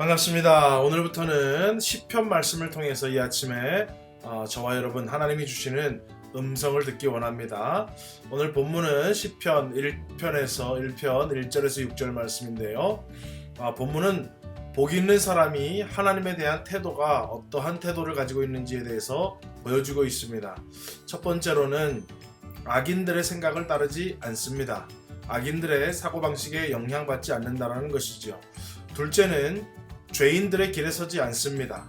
반갑습니다. 오늘부터는 10편 말씀을 통해서 이 아침에 어, 저와 여러분 하나님이 주시는 음성을 듣기 원합니다. 오늘 본문은 10편 1편에서 1편 1절에서 6절 말씀인데요. 아, 본문은 복 있는 사람이 하나님에 대한 태도가 어떠한 태도를 가지고 있는지에 대해서 보여주고 있습니다. 첫 번째로는 악인들의 생각을 따르지 않습니다. 악인들의 사고방식에 영향받지 않는다는 것이죠. 둘째는 죄인들의 길에 서지 않습니다.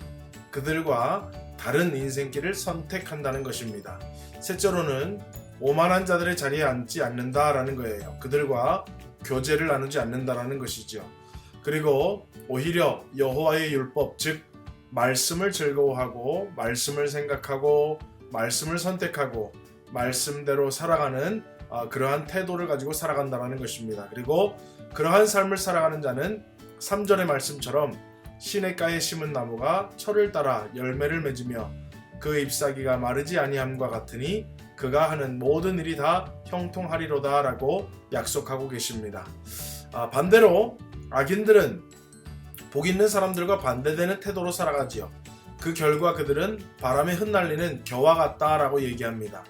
그들과 다른 인생길을 선택한다는 것입니다. 셋째로는 오만한 자들의 자리에 앉지 않는다라는 거예요. 그들과 교제를 나누지 않는다라는 것이죠. 그리고 오히려 여호와의 율법 즉 말씀을 즐거워하고 말씀을 생각하고 말씀을 선택하고 말씀대로 살아가는 아, 그러한 태도를 가지고 살아간다는 것입니다. 그리고 그러한 삶을 살아가는 자는 3절의 말씀처럼 시냇가에 심은 나무가 철을 따라 열매를 맺으며 그 잎사귀가 마르지 아니함과 같으니 그가 하는 모든 일이 다 형통하리로다라고 약속하고 계십니다. 아, 반대로 악인들은 복 있는 사람들과 반대되는 태도로 살아가지요. 그 결과 그들은 바람에 흩날리는 겨와 같다라고 얘기합니다.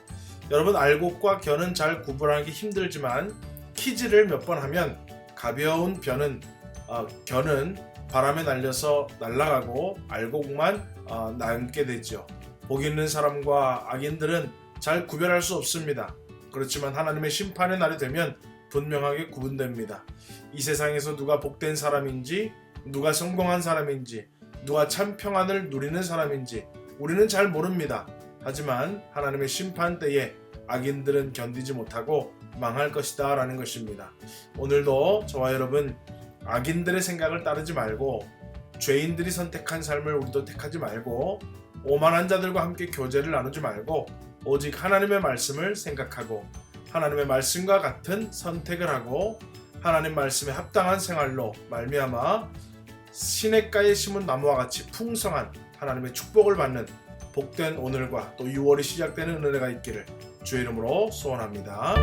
여러분 알곡과 겨는 잘 구분하기 힘들지만 키즈를 몇번 하면 가벼운 변은 어, 겨는 바람에 날려서 날아가고 알곡만 어, 남게 되죠. 복 있는 사람과 악인들은 잘 구별할 수 없습니다. 그렇지만 하나님의 심판의 날이 되면 분명하게 구분됩니다. 이 세상에서 누가 복된 사람인지, 누가 성공한 사람인지, 누가 참 평안을 누리는 사람인지 우리는 잘 모릅니다. 하지만 하나님의 심판 때에 악인들은 견디지 못하고 망할 것이다 라는 것입니다. 오늘도 저와 여러분 악인들의 생각을 따르지 말고 죄인들이 선택한 삶을 우리도 택하지 말고 오만한 자들과 함께 교제를 나누지 말고 오직 하나님의 말씀을 생각하고 하나님의 말씀과 같은 선택을 하고 하나님 말씀에 합당한 생활로 말미암아 시냇가에 심은 나무와 같이 풍성한 하나님의 축복을 받는 복된 오늘과 또 6월이 시작되는 은혜가 있기를 주의 이름으로 소원합니다.